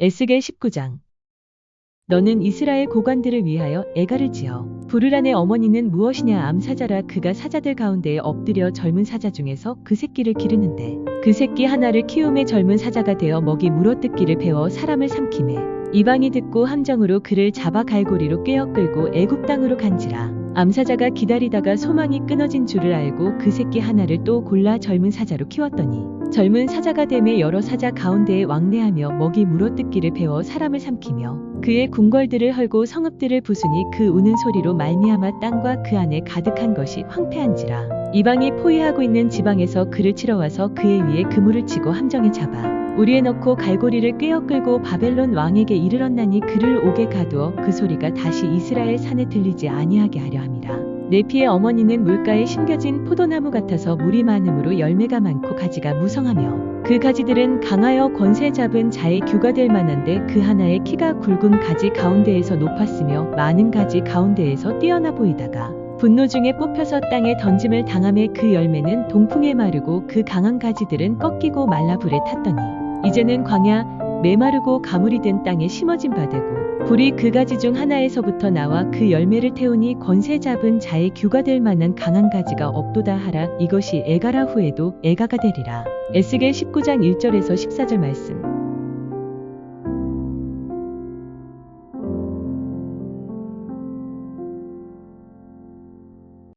에스겔 19장. 너는 이스라엘 고관들을 위하여 애가를 지어 부르란의 어머니는 무엇이냐 암사자라 그가 사자들 가운데에 엎드려 젊은 사자 중에서 그 새끼를 기르는데 그 새끼 하나를 키움에 젊은 사자가 되어 먹이 물어뜯기를 배워 사람을 삼킴에 이방이 듣고 함정으로 그를 잡아 갈고리로 꿰어 끌고 애굽 땅으로 간지라 암사자가 기다리다가 소망이 끊어진 줄을 알고 그 새끼 하나를 또 골라 젊은 사자로 키웠더니 젊은 사자가 됨에 여러 사자 가운데에 왕래하며 먹이 물어뜯기를 배워 사람을 삼키며 그의 궁궐들을 헐고 성읍들을 부수니 그 우는 소리로 말미암아 땅과 그 안에 가득한 것이 황폐한지라. 이방이 포위하고 있는 지방에서 그를 치러 와서 그의 위에 그물을 치고 함정에 잡아 우리에 넣고 갈고리를 꿰어 끌고 바벨론 왕에게 이르렀나니 그를 옥에 가두어 그 소리가 다시 이스라엘 산에 들리지 아니하게 하려 함이라 내 피의 어머니는 물가에 심겨진 포도나무 같아서 물이 많음으로 열매가 많고 가지가 무성하며 그 가지들은 강하여 권세 잡은 자의 규가 될 만한데 그 하나의 키가 굵은 가지 가운데에서 높았으며 많은 가지 가운데에서 뛰어나 보이다가 분노 중에 뽑혀서 땅에 던짐을 당함에 그 열매는 동풍에 마르고 그 강한 가지들은 꺾이고 말라 불에 탔더니 이제는 광야 메마르고 가물이 된 땅에 심어진 바 되고 불이 그 가지 중 하나에서부터 나와 그 열매를 태우니 권세 잡은 자의 규가 될 만한 강한 가지가 없도다 하라. 이것이 에가라 후에도 에가가 되리라. 에스겔 19장 1절에서 14절 말씀